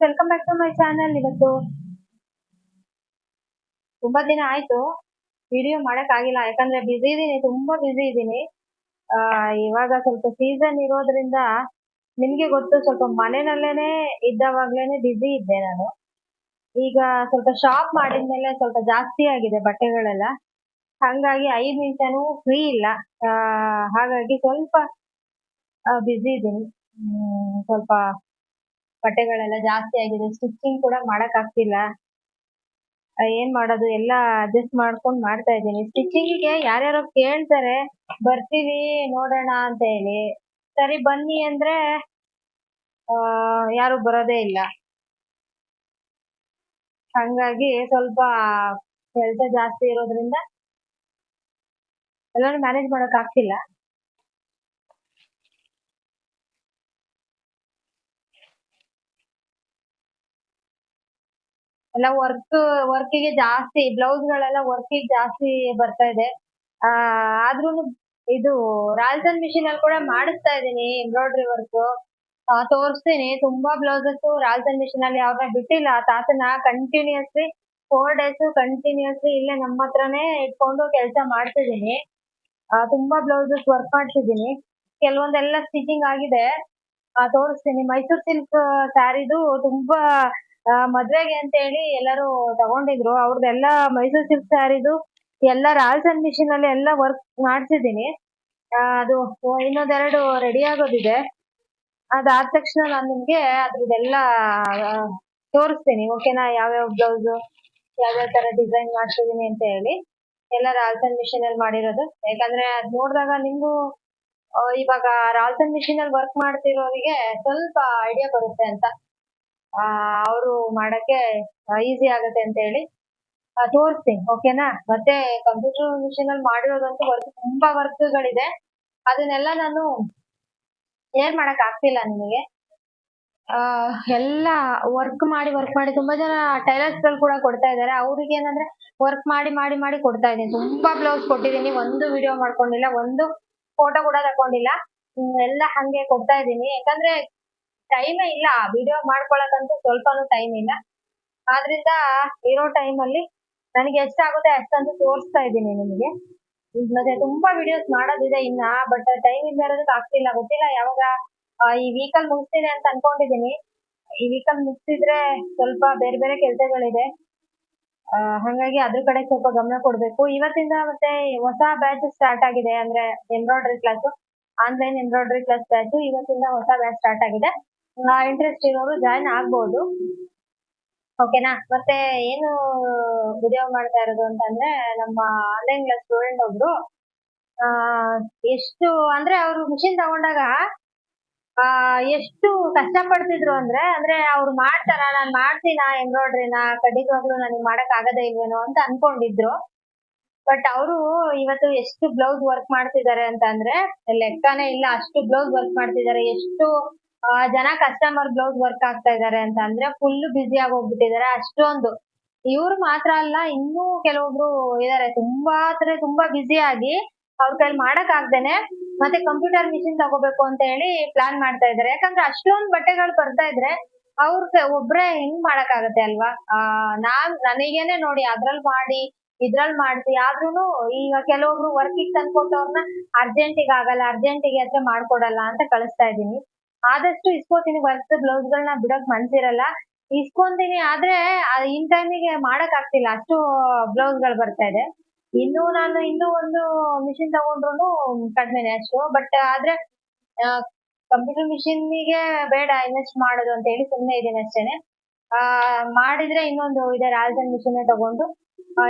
Welcome back to my channel ಇವತ್ತು ತುಂಬಾ ದಿನ ಆಯ್ತು. ವಿಡಿಯೋ ಮಾಡಕ್ ಆಗಿಲ್ಲ. ಯಾಕಂದ್ರೆ ಬಿಸಿ ಇದೀನಿ, ತುಂಬಾ ಬಿಸಿ ಇದೀನಿ. ಇವಾಗ ಸ್ವಲ್ಪ ಸೀಸನ್ ಇರೋದ್ರಿಂದ ನಿಮ್ಗೆ ಗೊತ್ತು, ಸ್ವಲ್ಪ ಮನೆಯಲ್ಲೇನೆ ಇದ್ದಾವಾಗ್ಲೇನೆ ಬಿಸಿ ಇದ್ದೆ ನಾನು. ಈಗ ಸ್ವಲ್ಪ ಶಾಪ್ ಮಾಡಿದ್ಮೇಲೆ ಸ್ವಲ್ಪ ಜಾಸ್ತಿ ಆಗಿದೆ ಬಟ್ಟೆಗಳೆಲ್ಲ. ಹಂಗಾಗಿ ಐದ್ ನಿಮಿಷನೂ ಫ್ರೀ ಇಲ್ಲ. ಹಾಗಾಗಿ ಸ್ವಲ್ಪ ಬಿಸಿ ಇದ್ದೀನಿ ಸ್ವಲ್ಪ ಬಟ್ಟೆಗಳೆಲ್ಲ ಜಾಸ್ತಿ ಆಗಿದೆ. ಸ್ಟಿಚಿಂಗ್ ಕೂಡ ಮಾಡಕ್ ಆಗ್ತಿಲ್ಲ. ಏನ್ ಮಾಡೋದು? ಎಲ್ಲ ಅಡ್ಜಸ್ಟ್ ಮಾಡ್ಕೊಂಡ್ ಮಾಡ್ತಾ ಇದ್ದೀನಿ. ಸ್ಟಿಚಿಂಗಿಗೆ ಯಾರ್ಯಾರೋ ಕೇಳ್ತಾರೆ, ಬರ್ತೀವಿ, ನೋಡೋಣ ಅಂತ ಹೇಳಿ. ಸರಿ, ಬನ್ನಿ ಅಂದ್ರೆ, ಆ, ಯಾರು ಬರೋದೇ ಇಲ್ಲ. ಹಂಗಾಗಿ ಸ್ವಲ್ಪ ಕೆಲಸ ಜಾಸ್ತಿ ಇರೋದ್ರಿಂದ ಎಲ್ಲಾನು ಮ್ಯಾನೇಜ್ ಮಾಡಕ್ ಆಗ್ತಿಲ್ಲ. ಎಲ್ಲ ವರ್ಕ್ ವರ್ಕಿಗೆ ಜಾಸ್ತಿ ಬ್ಲೌಸ್ ಗಳೆಲ್ಲ ವರ್ಕಿಗೆ ಜಾಸ್ತಿ ಬರ್ತಾ ಇದೆ. ಆ ಆದ್ರೂನು ಇದು ರಾಲ್ಸನ್ ಮಿಷಿನ್ ಅಲ್ಲಿ ಕೂಡ ಮಾಡಿಸ್ತಾ ಇದೀನಿ ಎಂಬ್ರಾಯ್ಡ್ರಿ ವರ್ಕ್ ತೋರಿಸ್ತೀನಿ. ತುಂಬಾ ಬ್ಲೌಸಸ್ ರಾಲ್ಸನ್ ಮಿಷಿನ್ ಅಲ್ಲಿ ಯಾವಾಗ ಬಿಟ್ಟಿಲ್ಲ. ತಾತನ ಕಂಟಿನ್ಯೂಸ್ಲಿ ಫೋರ್ ಡೇಸ್ ಕಂಟಿನ್ಯೂಸ್ಲಿ ಇಲ್ಲೇ ನಮ್ಮ ಹತ್ರನೇ ಇಟ್ಕೊಂಡು ಕೆಲಸ ಮಾಡ್ತಿದೀನಿ ಆ, ತುಂಬಾ ಬ್ಲೌಸಸ್ ವರ್ಕ್ ಮಾಡ್ತಿದೀನಿ ಕೆಲವೊಂದೆಲ್ಲ ಸ್ಟಿಚಿಂಗ್ ಆಗಿದೆ. ತೋರಿಸ್ತೀನಿ. ಮೈಸೂರ್ ಸಿಲ್ಕ್ ಸ್ಯಾರಿದು ತುಂಬಾ ಮದ್ವೆಗೆ ಅಂತ ಹೇಳಿ ಎಲ್ಲರೂ ತಗೊಂಡಿದ್ರು. ಅವ್ರದ್ದೆಲ್ಲ ಮೈಸೂರ್ ಸಿಲ್ಕ್ ಸ್ಯಾರಿದು ಎಲ್ಲ ರಾಲ್ಸನ್ ಮಿಷಿನ್ ಅಲ್ಲಿ ಎಲ್ಲ ವರ್ಕ್ ಮಾಡ್ಸಿದೀನಿ ಅದು ಇನ್ನೊಂದೆರಡು ರೆಡಿ ಆಗೋದಿದೆ. ಅದಾದ ತಕ್ಷಣ ನಾನು ನಿಮ್ಗೆ ಅದ್ರದ್ದೆಲ್ಲ ತೋರಿಸ್ತೀನಿ. ಓಕೆನಾ ಯಾವ್ಯಾವ ಬ್ಲೌಸ್ ಯಾವ್ಯಾವ ತರ ಡಿಸೈನ್ ಮಾಡ್ಸಿದೀನಿ ಅಂತ ಹೇಳಿ. ಎಲ್ಲ ರಾಲ್ಸನ್ ಮಿಷಿನ್ ಅಲ್ಲಿ ಮಾಡಿರೋದು. ಯಾಕಂದ್ರೆ ಅದ್ ನೋಡಿದಾಗ ನಿಮ್ಗೂ ಇವಾಗ ರಾಲ್ಸ್ ಅಂಡ್ ಮಿಷಿನ್ ಅಲ್ಲಿ ವರ್ಕ್ ಮಾಡ್ತಿರೋರಿಗೆ ಸ್ವಲ್ಪ ಐಡಿಯಾ ಬರುತ್ತೆ ಅಂತ. ಅವರು ಮಾಡಕ್ಕೆ ಈಸಿ ಆಗುತ್ತೆ ಅಂತ ಹೇಳಿ ತೋರಿಸ್ತೀನಿ ಓಕೆನಾ ಮತ್ತೆ ಕಂಪ್ಯೂಟರ್ ಮಿಷಿನ್ ಅಲ್ಲಿ ಮಾಡಿರೋದಂತೂ ವರ್ಕ್ ತುಂಬಾ ವರ್ಕ್ ಗಳಿದೆ ಅದನ್ನೆಲ್ಲ ನಾನು ಏನ್ ಮಾಡಕ್ ಆಗ್ತಿಲ್ಲ ನಿಮಗೆ? ಎಲ್ಲ ವರ್ಕ್ ಮಾಡಿ ವರ್ಕ್ ಮಾಡಿ, ತುಂಬಾ ಜನ ಟೈಲರ್ಸ್ಗಳು ಕೂಡ ಕೊಡ್ತಾ ಇದಾರೆ ಅವ್ರಿಗೆ ಏನಂದ್ರೆ ವರ್ಕ್ ಮಾಡಿ ಮಾಡಿ ಮಾಡಿ ಕೊಡ್ತಾ ಇದ್ದೀನಿ. ತುಂಬಾ ಬ್ಲೌಸ್ ಕೊಟ್ಟಿದ್ದೀನಿ, ಒಂದು ವಿಡಿಯೋ ಮಾಡ್ಕೊಂಡಿಲ್ಲ, ಒಂದು ಫೋಟೋ ಕೂಡ ತಕೊಂಡಿಲ್ಲ ಎಲ್ಲ ಹಂಗೆ ಕೊಡ್ತಾ ಇದ್ದೀನಿ. ಯಾಕಂದ್ರೆ ಟೈಮೇ ಇಲ್ಲ. ವಿಡಿಯೋ ಮಾಡ್ಕೊಳಕಂತೂ ಸ್ವಲ್ಪನೂ ಟೈಮ್ ಇಲ್ಲ. ಆದ್ರಿಂದ ಇರೋ ಟೈಮ್ ಅಲ್ಲಿ ನನಗೆ ಎಷ್ಟಾಗುತ್ತೆ ಅಷ್ಟಂತೂ ತೋರಿಸ್ತಾ ಇದ್ದೀನಿ ನಿಮಗೆ. ಮತ್ತೆ ತುಂಬಾ ವಿಡಿಯೋಸ್ ಮಾಡೋದಿದೆ ಇನ್ನ ಬಟ್ ಟೈಮ್ ಇಲ್ಲ ಇರೋದಕ್ಕೆ ಆಗ್ತಿಲ್ಲ. ಗೊತ್ತಿಲ್ಲ ಯಾವಾಗ ಈ ವೀಕಲ್ ಮುಗಿಸ್ತೀನಿ ಅಂತ ಅನ್ಕೊಂಡಿದೀನಿ ಈ ವೀಕಲ್ ಮುಗಿಸಿದ್ರೆ ಸ್ವಲ್ಪ ಬೇರೆ ಬೇರೆ ಕೆಲಸಗಳಿದೆ. ಹಂಗಾಗಿ ಅದ್ರ ಕಡೆ ಸ್ವಲ್ಪ ಗಮನ ಕೊಡ್ಬೇಕು. ಇವತ್ತಿಂದ ಮತ್ತೆ ಹೊಸ ಬ್ಯಾಚ್ ಸ್ಟಾರ್ಟ್ ಆಗಿದೆ ಅಂದ್ರೆ embroidery class online embroidery class batch ಇವತ್ತಿಂದ ಹೊಸ ಬ್ಯಾಚ್ ಸ್ಟಾರ್ಟ್ ಆಗಿದೆ. ಇಂಟ್ರೆಸ್ಟ್ ಇರೋರು ಜಾಯಿನ್ ಆಗ್ಬಹುದು ಓಕೆನಾ ಮತ್ತೆ ಏನು ವಿಡಿಯೋ ಮಾಡ್ತಾ ಇರೋದು ಅಂತಂದ್ರೆ, ನಮ್ಮ ಆನ್ಲೈನ್ ಕ್ಲಾಸ್ ಸ್ಟೂಡೆಂಟ್ ಒಬ್ರು ಎಷ್ಟು, ಅಂದ್ರೆ ಅವರು ಮಿಷಿನ್ ತಗೊಂಡಾಗ, ಆ, ಎಷ್ಟು ಕಷ್ಟ ಪಡ್ತಿದ್ರು ಅಂದ್ರೆ ಅಂದ್ರೆ ಅವ್ರು ಮಾಡ್ತಾರ, ನಾನ್ ಮಾಡ್ತೀನ, ಎಂಬ್ರಾಯ್ಡ್ರಿನ ಖಂಡಿತವಾಗ್ಲೂ ನನಗೆ ಮಾಡಕ್ ಆಗದೇ ಇಲ್ವೇನೋ ಅಂತ ಅನ್ಕೊಂಡಿದ್ರು. ಬಟ್ ಅವರು ಇವತ್ತು ಎಷ್ಟು ಬ್ಲೌಸ್ ವರ್ಕ್ ಮಾಡ್ತಿದ್ದಾರೆ ಅಂತ ಅಂದ್ರೆ ಲೆಕ್ಕನೇ ಇಲ್ಲ, ಅಷ್ಟು ಬ್ಲೌಸ್ ವರ್ಕ್ ಮಾಡ್ತಿದ್ದಾರೆ, ಎಷ್ಟು ಜನ ಕಸ್ಟಮರ್ ಬ್ಲೌಸ್ ವರ್ಕ್ ಆಗ್ತಾ ಇದಾರೆ ಅಂತ ಅಂದ್ರೆ ಫುಲ್ ಬ್ಯುಸಿ ಆಗಿ ಹೋಗ್ಬಿಟ್ಟಿದ್ದಾರೆ ಅಷ್ಟೊಂದು. ಇವ್ರು ಮಾತ್ರ ಅಲ್ಲ, ಇನ್ನೂ ಕೆಲವೊಬ್ರು ಇದಾರೆ. ತುಂಬಾ ಅಂದ್ರೆ ತುಂಬಾ ಬ್ಯುಸಿ ಆಗಿ ಅವ್ರ ಕೈಲಿ ಮಾಡಕ್ ಆಗ್ದೇನೆ ಮತ್ತೆ ಕಂಪ್ಯೂಟರ್ ಮಿಷಿನ್ ತಗೋಬೇಕು ಅಂತ ಹೇಳಿ ಪ್ಲಾನ್ ಮಾಡ್ತಾ ಇದಾರೆ. ಯಾಕಂದ್ರೆ ಅಷ್ಟೊಂದು ಬಟ್ಟೆಗಳು ಬರ್ತಾ ಇದ್ರೆ ಅವ್ರ ಒಬ್ರೆ ಹೆಂಗ್ ಮಾಡಕ್ ಆಗತ್ತೆ ಅಲ್ವಾ? ಆ, ನಾನ್, ನನಗೇನೆ ನೋಡಿ ಅದ್ರಲ್ ಮಾಡಿ, ಇದ್ರಲ್ ಮಾಡ್ತಿ ಆದ್ರೂನು ಈಗ ಕೆಲವೊಬ್ರು ವರ್ಕಿಗೆ ತಂದ್ಕೊಟ್ಟವ್ರನ್ನ ಅರ್ಜೆಂಟಿಗೆ ಆಗಲ್ಲ ಅರ್ಜೆಂಟಿಗೆ ಆದ್ರೆ ಮಾಡ್ಕೊಡಲ್ಲ ಅಂತ ಕಳಿಸ್ತಾ ಇದೀನಿ ಆದಷ್ಟು ಇಸ್ಕೋತೀನಿ ವರ್ಕ್ ಬ್ಲೌಸ್ ಗಳನ್ನ ಬಿಡೋಕ್ ಮನ್ಸಿರಲ್ಲ. ಇಸ್ಕೊಂತೀನಿ ಆದ್ರೆ ಇನ್ ಟೈಮಿಗೆ ಮಾಡಕ್ ಆಗ್ತಿಲ್ಲ. ಅಷ್ಟು ಬ್ಲೌಸ್ಗಳು ಬರ್ತಾ ಇದೆ. ಇನ್ನು ನಾನು ಇನ್ನೂ ಒಂದು ಮಿಷಿನ್ ತಗೊಂಡ್ರು ಕಡಿಮೆನೆ ಅಷ್ಟು. ಬಟ್ ಆದ್ರೆ ಕಂಪ್ಯೂಟರ್ ಮಿಷಿನ್ಗೆ ಬೇಡ ಇನ್ವೆಸ್ಟ್ ಮಾಡೋದು ಅಂತ ಹೇಳಿ ಸುಮ್ಮನೆ ಇದ್ದೀನಿ ಅಷ್ಟೇನೆ. ಆ, ಮಾಡಿದ್ರೆ ಇನ್ನೊಂದು ಇದೆ ರಾಜನ್ ಮಿಷಿನ್ ತಗೊಂಡು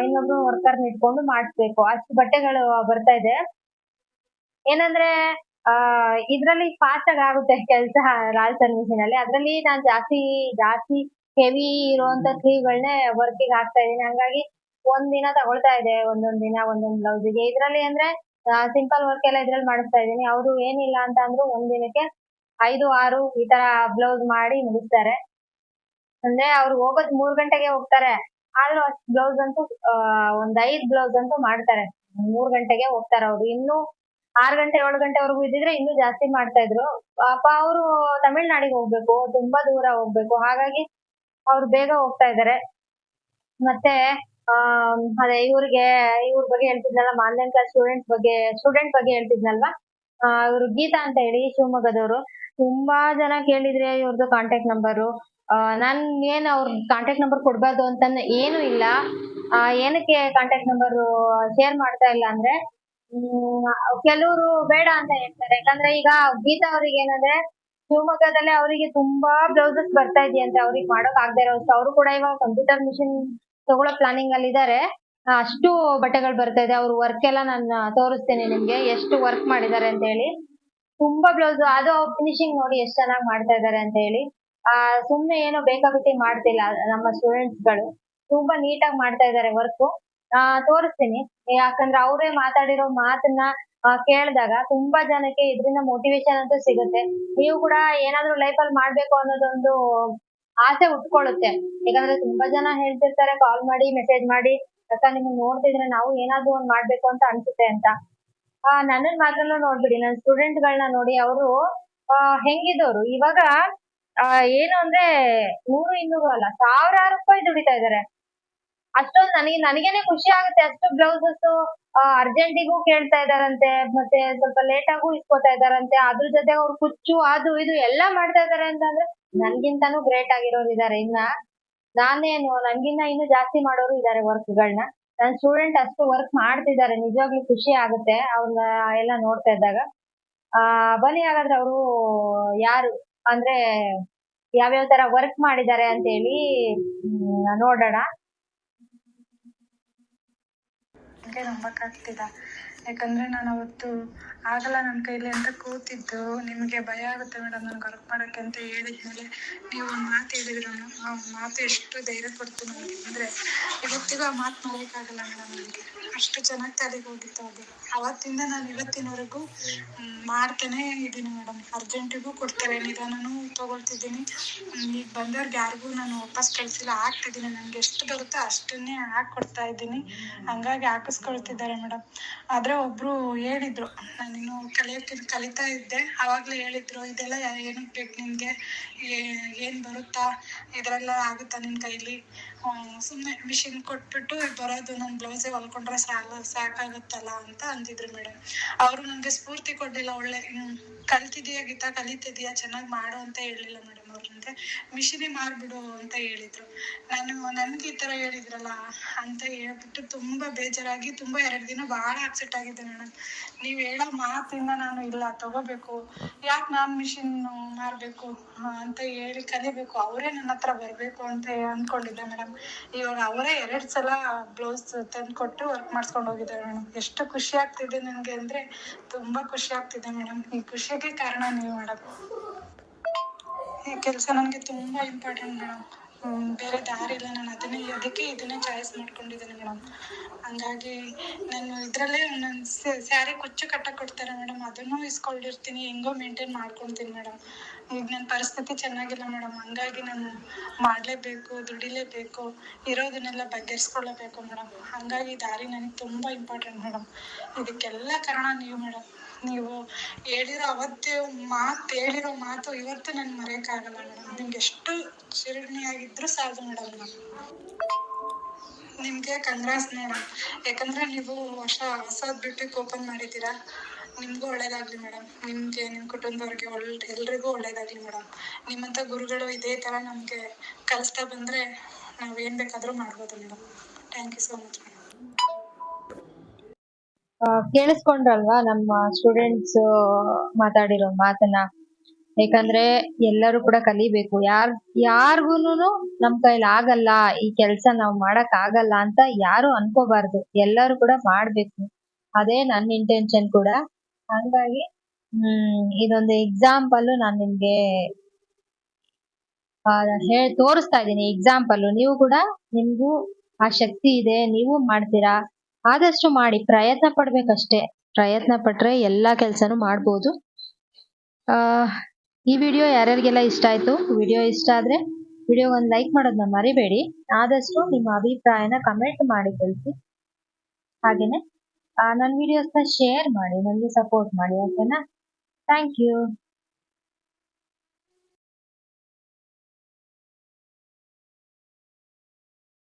ಇನ್ನೊಬ್ರು ವರ್ಕರ್ ಇಟ್ಕೊಂಡು ಮಾಡಿಸ್ಬೇಕು. ಅಷ್ಟು ಬಟ್ಟೆಗಳು ಬರ್ತಾ ಇದೆ. ಏನಂದ್ರೆ ಆ, ಇದ್ರಲ್ಲಿ ಫಾಸ್ಟ್ ಆಗಿ ಆಗುತ್ತೆ ಕೆಲಸ ರಾಯಲ್ ಸರ್ವಿಸ್ ಅಲ್ಲಿ. ಅದ್ರಲ್ಲಿ ನಾನ್ ಜಾಸ್ತಿ ಜಾಸ್ತಿ ಹೆವಿ ಇರುವಂತ ಸ್ಲೀವ್ಗಳನ್ನೇ ವರ್ಕಿಗೆ ಹಾಕ್ತಾ ಇದೀನಿ ಹಂಗಾಗಿ ಒಂದ್ ದಿನ ತಗೊಳ್ತಾ ಇದೆ, ಒಂದೊಂದ್ ದಿನ, ಒಂದೊಂದ್ ಬ್ಲೌಸ್ಗೆ. ಇದ್ರಲ್ಲಿ ಅಂದ್ರೆ ಸಿಂಪಲ್ ವರ್ಕ್ ಎಲ್ಲ ಇದ್ರಲ್ಲಿ ಮಾಡಿಸ್ತಾ ಇದೀನಿ ಅವರು ಏನಿಲ್ಲ ಅಂತ ಅಂದ್ರು ಒಂದ್ ದಿನಕ್ಕೆ ಐದು, ಆರು ಈ ತರ ಬ್ಲೌಸ್ ಮಾಡಿ ಮುಗಿಸ್ತಾರೆ. ಅಂದ್ರೆ ಅವ್ರು ಹೋಗೋದ್ ಮೂರ್ ಗಂಟೆಗೆ ಹೋಗ್ತಾರೆ. ಆದ್ರೂ ಅಷ್ಟ್ ಬ್ಲೌಸ್ ಅಂತೂ ಒಂದ್ ಐದ್ ಬ್ಲೌಸ್ ಅಂತೂ ಮಾಡ್ತಾರೆ. ಮೂರ್ ಗಂಟೆಗೆ ಹೋಗ್ತಾರೆ ಅವ್ರು. ಇನ್ನು ಆರ್ ಗಂಟೆ ಏಳು ಗಂಟೆವರೆಗೂ ಇದ್ದಿದ್ರೆ ಇನ್ನೂ ಜಾಸ್ತಿ ಮಾಡ್ತಾ ಇದ್ರು. ಪಾಪ ಅವರು ತಮಿಳ್ನಾಡಿಗೆ ಹೋಗ್ಬೇಕು ತುಂಬಾ ದೂರ ಹೋಗ್ಬೇಕು. ಹಾಗಾಗಿ ಅವ್ರು ಬೇಗ ಹೋಗ್ತಾ ಇದಾರೆ. ಮತ್ತೆ ಆ ಅದೇ ಇವ್ರಿಗೆ ಇವ್ರ ಬಗ್ಗೆ ಹೇಳ್ತಿದ್ನಲ್ಲ ಆನ್ಲೈನ್ ಕ್ಲಾಸ್ ಸ್ಟೂಡೆಂಟ್ಸ್ ಬಗ್ಗೆ ಸ್ಟೂಡೆಂಟ್ ಬಗ್ಗೆ ಹೇಳ್ತಿದ್ನಲ್ವಾ? ಆ, ಇವ್ರು ಗೀತಾ ಅಂತ ಹೇಳಿ ಶಿವಮೊಗ್ಗದವರು. ತುಂಬಾ ಜನ ಕೇಳಿದ್ರೆ ಇವ್ರದ್ದು ಕಾಂಟ್ಯಾಕ್ಟ್ ನಂಬರು ನಾನ್ ಏನ್ ಅವ್ರ ಕಾಂಟ್ಯಾಕ್ಟ್ ನಂಬರ್ ಕೊಡ್ಬಾರ್ದು ಅಂತ ಏನು ಇಲ್ಲ. ಆ, ಏನಕ್ಕೆ ಕಾಂಟ್ಯಾಕ್ಟ್ ನಂಬರ್ ಶೇರ್ ಮಾಡ್ತಾ ಇಲ್ಲ ಅಂದ್ರೆ ಕೆಲವರು ಬೇಡ ಅಂತ ಹೇಳ್ತಾರೆ. ಯಾಕಂದ್ರೆ ಈಗ ಗೀತಾ ಅವ್ರಿಗೆ ಏನಂದ್ರೆ, ಶಿವಮೊಗ್ಗದಲ್ಲೇ ಅವರಿಗೆ ತುಂಬಾ ಬ್ಲೌಸಸ್ ಬರ್ತಾ ಇದೆಯಂತೆ, ಅವ್ರಿಗೆ ಮಾಡೋಕ್ ಆಗದೆ ಇರೋ ಅವರು ಕೂಡ ಇವಾಗ ಕಂಪ್ಯೂಟರ್ ಮಿಷಿನ್ ತಗೊಳ್ಳೋ ಪ್ಲಾನಿಂಗ್ ಅಲ್ಲಿ ಇದಾರೆ. ಅಷ್ಟು ಬಟ್ಟೆಗಳು ಬರ್ತಾ ಇದೆ. ಅವ್ರ ವರ್ಕ್ ಎಲ್ಲ ನಾನು ತೋರಿಸ್ತೇನೆ ನಿಮ್ಗೆ. ಎಷ್ಟು ವರ್ಕ್ ಮಾಡಿದ್ದಾರೆ ಅಂತ ಹೇಳಿ. ತುಂಬಾ ಬ್ಲೌಸ್, ಅದು ಫಿನಿಶಿಂಗ್ ನೋಡಿ ಎಷ್ಟು ಚೆನ್ನಾಗಿ ಮಾಡ್ತಾ ಇದ್ದಾರೆ ಅಂತ ಹೇಳಿ. ಆ, ಸುಮ್ನೆ ಏನೋ ಬೇಕಾಬಿಟ್ಟಿ ಮಾಡ್ತಿಲ್ಲ ನಮ್ಮ ಸ್ಟೂಡೆಂಟ್ಸ್ಗಳು. ತುಂಬಾ ನೀಟಾಗಿ ಮಾಡ್ತಾ ಇದ್ದಾರೆ ವರ್ಕ್ ಆ, ತೋರಿಸ್ತೀನಿ. ಯಾಕಂದ್ರೆ ಅವರೇ ಮಾತಾಡಿರೋ ಮಾತನ್ನ ಕೇಳಿದಾಗ ತುಂಬಾ ಜನಕ್ಕೆ ಇದರಿಂದ ಮೋಟಿವೇಶನ್ ಅಂತೂ ಸಿಗುತ್ತೆ. ನೀವು ಕೂಡ ಏನಾದ್ರೂ ಲೈಫ್ ಅಲ್ಲಿ ಮಾಡ್ಬೇಕು ಅನ್ನೋದೊಂದು ಆಸೆ ಉಟ್ಕೊಳ್ಳುತ್ತೆ ಯಾಕಂದ್ರೆ ತುಂಬಾ ಜನ ಹೇಳ್ತಿರ್ತಾರೆ ಕಾಲ್ ಮಾಡಿ ಮೆಸೇಜ್ ಮಾಡಿ, ಅಕ್ಕ ನಿಮ್ಗೆ ನೋಡ್ತಿದ್ರೆ ನಾವು ಏನಾದ್ರೂ ಒಂದ್ ಮಾಡ್ಬೇಕು ಅಂತ ಅನ್ಸುತ್ತೆ ಅಂತ. ಆ ನನ್ನ ಮಾತ್ರ ನೋಡ್ಬಿಡಿ. ನನ್ನ ಸ್ಟೂಡೆಂಟ್ ಗಳನ್ನ ನೋಡಿ ಅವರು ಹೆಂಗಿದವ್ರು ಇವಾಗ ಏನು ಅಂದ್ರೆ ನೂರು ಇನ್ನೂರು ಅಲ್ಲ, ಸಾವಿರಾರು ರೂಪಾಯಿ ದುಡಿತಾ ಇದಾರೆ ಅಷ್ಟೊಂದು ನನಗೆ, ನನಗೇನೆ ಖುಷಿ ಆಗುತ್ತೆ. ಅಷ್ಟು ಬ್ಲೌಸಸ್ ಅರ್ಜೆಂಟಿಗೂ ಕೇಳ್ತಾ ಇದಾರಂತೆ, ಮತ್ತೆ ಸ್ವಲ್ಪ ಲೇಟ್ ಆಗು ಇಸ್ಕೊತಾ ಇದಾರಂತೆ. ಅದ್ರ ಜೊತೆ ಅವ್ರು ಕುಚ್ಚು, ಅದು, ಇದು ಎಲ್ಲಾ ಮಾಡ್ತಾ ಇದಾರೆ ಅಂತಂದ್ರೆ ನನ್ಗಿಂತಾನು ಗ್ರೇಟ್ ಆಗಿರೋರು ಇದಾರೆ. ಇನ್ನ ನಾನೇನು, ನನ್ಗಿನ್ನ ಇನ್ನು ಜಾಸ್ತಿ ಮಾಡೋರು ಇದಾರೆ ವರ್ಕ್ ಗಳನ್ನ ನನ್ ಸ್ಟೂಡೆಂಟ್ ಅಷ್ಟು ವರ್ಕ್ ಮಾಡ್ತಿದ್ದಾರೆ ನಿಜವಾಗ್ಲೂ ಖುಷಿ ಆಗುತ್ತೆ ಅವ್ರನ್ನ ಎಲ್ಲ ನೋಡ್ತಾ ಇದ್ದಾಗ. ಆ, ಬನ್ನಿ ಹಾಗಾದ್ರೆ ಅವರು ಯಾರು ಅಂದ್ರೆ ಯಾವ್ಯಾವ ತರ ವರ್ಕ್ ಮಾಡಿದ್ದಾರೆ ಅಂತ ಹೇಳಿ ನೋಡೋಣ. ನನಗೆ ನಂಬಕ್ಕಾಗ್ತಿಲ್ಲ. ಯಾಕಂದರೆ ನಾನು ಅವತ್ತು ಆಗಲ್ಲ ನನ್ನ ಕೈಲಿ ಅಂತ ಕೂತಿದ್ದು. ನಿಮಗೆ ಭಯ ಆಗುತ್ತೆ ಮೇಡಮ್ ನನಗೆ ವರ್ಕ್ ಮಾಡೋಕ್ಕೆ ಅಂತ ಹೇಳಿದ್ಮೇಲೆ ನೀವು ಒಂದು ಮಾತು ಹೇಳಿದ್ರು ಆ ಮಾತು ಎಷ್ಟು ಧೈರ್ಯ ಕೊಡ್ತು ನನಗೆ ಅಂದರೆ ಇವತ್ತಿಗೂ ಆ ಮಾತು ಮರೆಯೋಕ್ಕಾಗಲ್ಲ ಮೇಡಮ್ ನನಗೆ. ಅಷ್ಟು ಚೆನ್ನಾಗಿ ತಲೆಗೆ ಹೋಗಿತ್ತು ಅದು ಅವತ್ತಿಂದ ನಾನು ಇವತ್ತಿನವರೆಗೂ ಮಾಡ್ತೇನೆ ಇದ್ದೀನಿ ಮೇಡಮ್ ಅರ್ಜೆಂಟಿಗೂ ಕೊಡ್ತಾರೆ ನಿಧಾನೂ ತಗೊಳ್ತಿದ್ದೀನಿ. ಈಗ ಬಂದವ್ರಿಗೆ ಯಾರಿಗೂ ನಾನು ವಾಪಸ್ ಕಳಿಸಿಲ್ಲ. ಹಾಕ್ತಿದ್ದೀನಿ ನನಗೆ ಎಷ್ಟು ಬರುತ್ತೋ ಅಷ್ಟನ್ನೇ ಹಾಕ್ಕೊಡ್ತಾ ಇದ್ದೀನಿ. ಹಂಗಾಗಿ ಹಾಕಿಸ್ಕೊಳ್ತಿದ್ದಾರೆ ಮೇಡಮ್ ಆದರೆ ಒಬ್ಬರು ಹೇಳಿದರು ನಾನಿನ್ನು ಕಲಿಯೋಕ್ಕೆ ಕಲಿತಾ ಇದ್ದೆ. ಆವಾಗಲೇ ಹೇಳಿದ್ರು, ಇದೆಲ್ಲ ಏನಕ್ಕೆ ಬೇಕು ನಿನಗೆ? ಏನು ಬರುತ್ತಾ? ಇದರೆಲ್ಲ ಆಗುತ್ತಾ ನಿನ್ನ ಕೈಲಿ? ಸುಮ್ಮನೆ ಮಿಷಿನ್ ಕೊಟ್ಬಿಟ್ಟು ಬರೋದು ನನ್ನ ಬ್ಲೌಸೇ ಹೊಲ್ಕೊಂಡ್ರೆ ಸಾಲ, ಸಾಕಾಗುತ್ತಲ್ಲ ಅಂತ ಅಂದಿದ್ರು ಮೇಡಮ್ ಅವರು ನನಗೆ ಸ್ಫೂರ್ತಿ ಕೊಡ್ಲಿಲ್ಲ. ಒಳ್ಳೆ ಕಲ್ತಿದೀಯಾ ಗೀತಾ? ಕಲಿತಿದೀಯಾ? ಚೆನ್ನಾಗಿ ಮಾಡು ಅಂತ ಹೇಳಿಲ್ಲ ಮೇಡಮ್ ನನಗೆ ಮಿಷಿನೇ ಮಾರ್ಬಿಡು ಅಂತ ಹೇಳಿದ್ರು. ನಾನು ನನಗೆ ಈ ಥರ ಹೇಳಿದ್ರಲ್ಲ ಅಂತ ಹೇಳ್ಬಿಟ್ಟು ತುಂಬ ಬೇಜಾರಾಗಿ ತುಂಬ ಎರಡು ದಿನ ಭಾಳ ಅಪ್ಸೆಟ್ ಆಗಿದ್ದೆ ಮೇಡಮ್ ನೀವು ಹೇಳೋ ಮಾತಿಂದ ನಾನು ಇಲ್ಲ, ತಗೋಬೇಕು. ಯಾಕೆ ನಾನು ಮಿಷಿನ್ ಮಾರಬೇಕು ಅಂತ ಹೇಳಿ ಕಲಿಬೇಕು. ಅವರೇ ನನ್ನ ಹತ್ರ ಬರಬೇಕು ಅಂತ ಅಂದ್ಕೊಂಡಿದ್ದೆ ಮೇಡಮ್. ಇವಾಗ ಅವರೇ ಎರಡು ಸಲ ಬ್ಲೌಸ್ ತಂದುಕೊಟ್ಟು ವರ್ಕ್ ಮಾಡ್ಸ್ಕೊಂಡು ಹೋಗಿದ್ದಾರೆ ಮೇಡಮ್. ಎಷ್ಟು ಖುಷಿ ಆಗ್ತಿದೆ ನನಗೆ ಅಂದರೆ ತುಂಬ ಖುಷಿ ಆಗ್ತಿದೆ ಮೇಡಮ್. ಈ ಖುಷಿಗೆ ಕಾರಣ ನೀವು ಮೇಡಮ್. ಈ ಕೆಲಸ ನನಗೆ ತುಂಬ ಇಂಪಾರ್ಟೆಂಟ್ ಮೇಡಮ್. ಬೇರೆ ದಾರಿ ಇಲ್ಲ ನಾನು ಅದನ್ನೇ ಅದಕ್ಕೆ ಇದನ್ನೇ ಚಾಯ್ಸ್ ಮಾಡ್ಕೊಂಡಿದ್ದೀನಿ ಮೇಡಮ್. ಹಂಗಾಗಿ ನಾನು ಇದರಲ್ಲೇ ನನ್ನ ಸ್ಯಾರಿ ಕುಚ್ಚು ಕಟ್ಟಕ್ಕೆ ಕೊಡ್ತಾರೆ ಮೇಡಮ್. ಅದನ್ನು ಇಸ್ಕೊಂಡಿರ್ತೀನಿ, ಹೆಂಗೋ ಮೇಂಟೈನ್ ಮಾಡ್ಕೊತೀನಿ ಮೇಡಮ್. ಈಗ ನನ್ನ ಪರಿಸ್ಥಿತಿ ಚೆನ್ನಾಗಿಲ್ಲ ಮೇಡಮ್. ಹಂಗಾಗಿ ನಾನು ಮಾಡಲೇಬೇಕು, ದುಡಿಲೇಬೇಕು, ಇರೋದನ್ನೆಲ್ಲ ಬಗೆಹರಿಸ್ಕೊಳ್ಳಬೇಕು ಮೇಡಮ್. ಹಂಗಾಗಿ ದಾರಿ ನನಗೆ ತುಂಬ ಇಂಪಾರ್ಟೆಂಟ್ ಮೇಡಮ್. ಇದಕ್ಕೆಲ್ಲ ಕಾರಣ ನೀವು ಮೇಡಮ್. ನೀವು ಹೇಳಿರೋ ಅವತ್ತೇ ಮಾತು, ಹೇಳಿರೋ ಮಾತು ಇವತ್ತು ನಾನು ಮರೆಯೋಕ್ಕಾಗಲ್ಲ ಮೇಡಮ್. ನಿಮ್ಗೆ ಎಷ್ಟು ಚಿರಣಿಯಾಗಿದ್ರು ಸಾಧು ಮೇಡಮ್ ನಾನು. ನಿಮಗೆ ಕಂಗ್ರಾಸ್ ಮೇಡಮ್. ಯಾಕಂದ್ರೆ ನೀವು ಹೊಸ ಹೊಸದ್ ಬ್ಯೂಟಿಕ್ ಓಪನ್ ಮಾಡಿದ್ದೀರಾ? ನಿಮಗೂ ಒಳ್ಳೇದಾಗ್ಲಿ ಮೇಡಮ್. ನಿಮಗೆ ನಿಮ್ಮ ಕುಟುಂಬದವ್ರಿಗೆ ಒಳ್ಳೆ ಎಲ್ರಿಗೂ ಒಳ್ಳೇದಾಗ್ಲಿ ಮೇಡಮ್. ನಿಮ್ಮಂಥ ಗುರುಗಳು ಇದೇ ಥರ ನಮಗೆ ಕಲಿಸ್ತಾ ಬಂದರೆ ನಾವು ಏನು ಬೇಕಾದರೂ ಮಾಡ್ಬೋದು madam. Thank you so much madam. ಕೇಳಿಸ್ಕೊಂಡ್ರಲ್ವಾ ನಮ್ಮ ಸ್ಟೂಡೆಂಟ್ಸ್ ಮಾತಾಡಿರೋ ಮಾತನ್ನ? ಯಾಕಂದ್ರೆ ಎಲ್ಲರೂ ಕೂಡ ಕಲಿಬೇಕು. ಯಾರ್ ಯಾರ್ಗುನು ನಮ್ ಕೈಲಿ ಆಗಲ್ಲ, ಈ ಕೆಲ್ಸ ನಾವು ಮಾಡಕ್ ಆಗಲ್ಲ ಅಂತ ಯಾರು ಅನ್ಕೋಬಾರ್ದು. ಎಲ್ಲರೂ ಕೂಡ ಮಾಡ್ಬೇಕು. ಅದೇ ನನ್ನ ಇಂಟೆನ್ಷನ್ ಕೂಡ. ಹಂಗಾಗಿ, ಹ್ಮ್, ಇದೊಂದು ಎಕ್ಸಾಂಪಲ್ ನಾನ್ ನಿಮ್ಗೆ ಹೇ, ತೋರಿಸ್ತಾ ಇದ್ದೀನಿ. ಎಕ್ಸಾಂಪಲ್ ನೀವು ಕೂಡ ನಿಮ್ಗೂ ಆ ಶಕ್ತಿ ಇದೆ, ನೀವು ಮಾಡ್ತೀರಾ? ಆದಷ್ಟು ಮಾಡಿ ಪ್ರಯತ್ನ ಪಡ್ಬೇಕಷ್ಟೇ. ಪ್ರಯತ್ನ ಪಟ್ರೆ ಎಲ್ಲಾ ಕೆಲ್ಸನೂ ಮಾಡ್ಬೋದು. ಈ ವಿಡಿಯೋ ಯಾರ್ಯಾರಿಗೆಲ್ಲ ಇಷ್ಟ ಆಯ್ತು, ವಿಡಿಯೋ ಇಷ್ಟ ಆದ್ರೆ ವಿಡಿಯೋ ಒಂದು ಲೈಕ್ ಮಾಡೋದನ್ನ ಮರಿಬೇಡಿ. ಆದಷ್ಟು ನಿಮ್ಮ ಅಭಿಪ್ರಾಯನ ಕಮೆಂಟ್ ಮಾಡಿ ತಿಳಿಸಿ ಹಾಗೇನೆ ನನ್ನ ವಿಡಿಯೋಸ್ನ ಶೇರ್ ಮಾಡಿ, ನನಗೆ ಸಪೋರ್ಟ್ ಮಾಡಿ ಓಕೆನಾ ಥ್ಯಾಂಕ್ ಯು